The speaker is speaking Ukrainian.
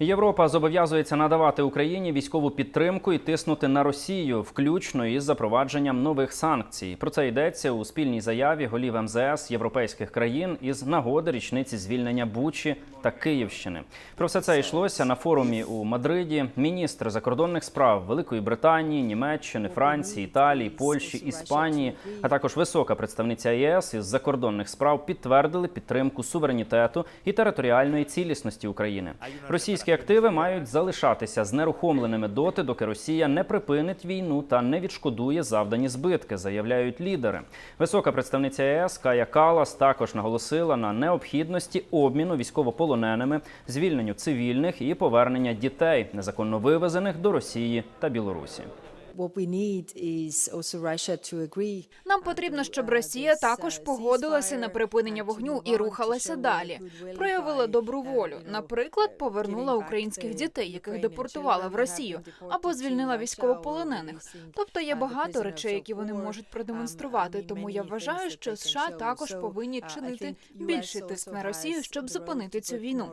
Європа зобов'язується надавати Україні військову підтримку і тиснути на Росію, включно із запровадженням нових санкцій. Про це йдеться у спільній заяві голів МЗС європейських країн із нагоди річниці звільнення Бучі та Київщини. Про все це йшлося на форумі у Мадриді. Міністр закордонних справ Великої Британії, Німеччини, Франції, Італії, Польщі, Іспанії, а також висока представниця ЄС із закордонних справ підтвердили підтримку суверенітету і територіальної цілісності України. Російські активи мають залишатися знерухомленими доти, доки Росія не припинить війну та не відшкодує завдані збитки, заявляють лідери. Висока представниця ЄС Кая Калас також наголосила на необхідності обміну військовополоненими, звільненню цивільних і повернення дітей, незаконно вивезених до Росії та Білорусі. Нам потрібно, щоб Росія також погодилася на припинення вогню і рухалася далі. Проявила добру волю. Наприклад, повернула українських дітей, яких депортували в Росію, або звільнила військовополонених. Тобто є багато речей, які вони можуть продемонструвати. Тому я вважаю, що США також повинні чинити більший тиск на Росію, щоб зупинити цю війну.